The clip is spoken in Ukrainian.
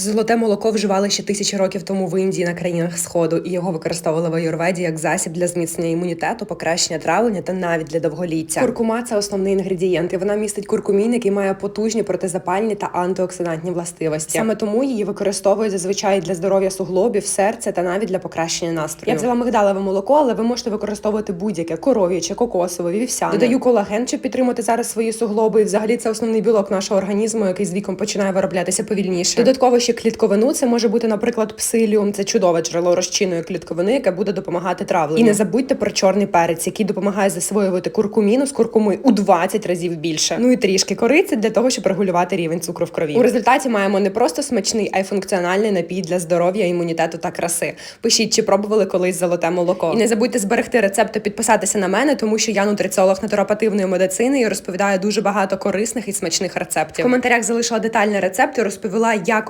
Золоте молоко вживали ще тисячі років тому в Індії на країнах сходу, і його використовували в аюрведі як засіб для зміцнення імунітету, покращення травлення та навіть для довголіття. Куркума це основний інгредієнт, і вона містить куркумін, який має потужні протизапальні та антиоксидантні властивості. Саме тому її використовують зазвичай для здоров'я суглобів, серця та навіть для покращення настрою. Я взяла мигдалеве молоко, але ви можете використовувати будь-яке коров'яче, кокосове, вівсяне. Додаю колаген, щоб підтримати зараз свої суглоби. І взагалі це основний білок нашого організму, який з віком починає вироблятися повільніше. Додатково ще клітковину. Це може бути, наприклад, псиліум. Це чудове джерело розчинної клітковини, яке буде допомагати травленню. І не забудьте про чорний перець, який допомагає засвоювати куркуміну з куркуми у 20 разів більше. Ну і трішки кориці для того, щоб регулювати рівень цукру в крові. У результаті маємо не просто смачний, а й функціональний напій для здоров'я, імунітету та краси. Пишіть, чи пробували колись золоте молоко. І не забудьте зберегти рецепт та підписатися на мене, тому що я нутриціолог натуропативної медицини і розповідаю дуже багато корисних і смачних рецептів. В коментарях залишила детальний рецепт і розповіла, як